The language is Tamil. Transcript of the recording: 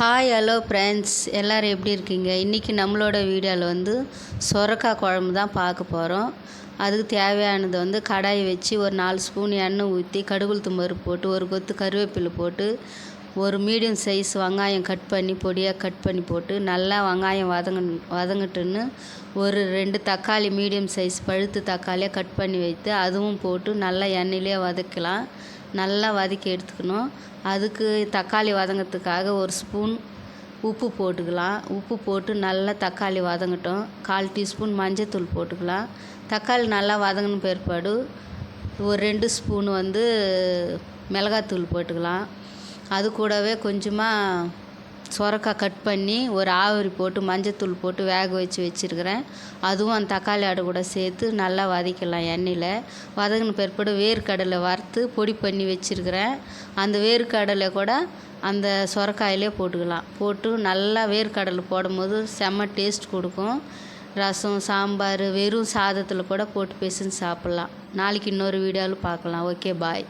ஹாய் ஹலோ ஃப்ரெண்ட்ஸ் எல்லோரும் எப்படி இருக்கீங்க? இன்றைக்கி நம்மளோட வீடியோவில் வந்து சொரக்காய் குழம்பு தான் பார்க்க போகிறோம் அதுக்கு தேவையானது வந்து கடாய் வச்சு ஒரு நாலு ஸ்பூன் எண்ணெய் ஊற்றி கடுகுளுத்து பருப்பு போட்டு ஒரு கொத்து கருவேப்பிலை போட்டு ஒரு மீடியம் சைஸ் வெங்காயம் கட் பண்ணி பொடியாக கட் பண்ணி போட்டு நல்லா வெங்காயம் வதங்க வதங்கட்டுன்னு ஒரு ரெண்டு தக்காளி மீடியம் சைஸ் பழுத்து தக்காளியாக கட் பண்ணி வைத்து அதுவும் போட்டு நல்லா எண்ணெயிலே வதக்கலாம். நல்லா வதக்கி எடுத்துக்கணும். அதுக்கு தக்காளி வதங்கிறதுக்காக ஒரு ஸ்பூன் உப்பு போட்டுக்கலாம். உப்பு போட்டு நல்லா தக்காளி வதங்கட்டும். கால் டீஸ்பூன் மஞ்சத்தூள் போட்டுக்கலாம். தக்காளி நல்லா வதங்கின பிற்பாடு ஒரு ரெண்டு ஸ்பூன் வந்து மிளகாத்தூள் போட்டுக்கலாம். அது கூடவே கொஞ்சமாக சொரக்காய் கட் பண்ணி ஒரு ஆவரி போட்டு மஞ்சத்தூள் போட்டு வேக வச்சு வச்சுருக்கிறேன். அதுவும் அந்த தக்காளி ஆடு கூட சேர்த்து நல்லா வதக்கிடலாம் எண்ணெயில். வதங்கின பிற்பாடு வேர்க்கடலை வறுத்து பொடி பண்ணி வச்சுருக்கிறேன். அந்த வேர்க்கடலை கூட அந்த சொரக்காயிலே போட்டுக்கலாம். போட்டு நல்லா வேர்க்கடலை போடும்போது செம்ம டேஸ்ட் கொடுக்கும். ரசம் சாம்பார் வெறும் சாதத்தில் கூட போட்டு பேசுன்னு சாப்பிட்லாம். நாளைக்கு இன்னொரு வீடியோவில் பார்க்கலாம். Okay bye.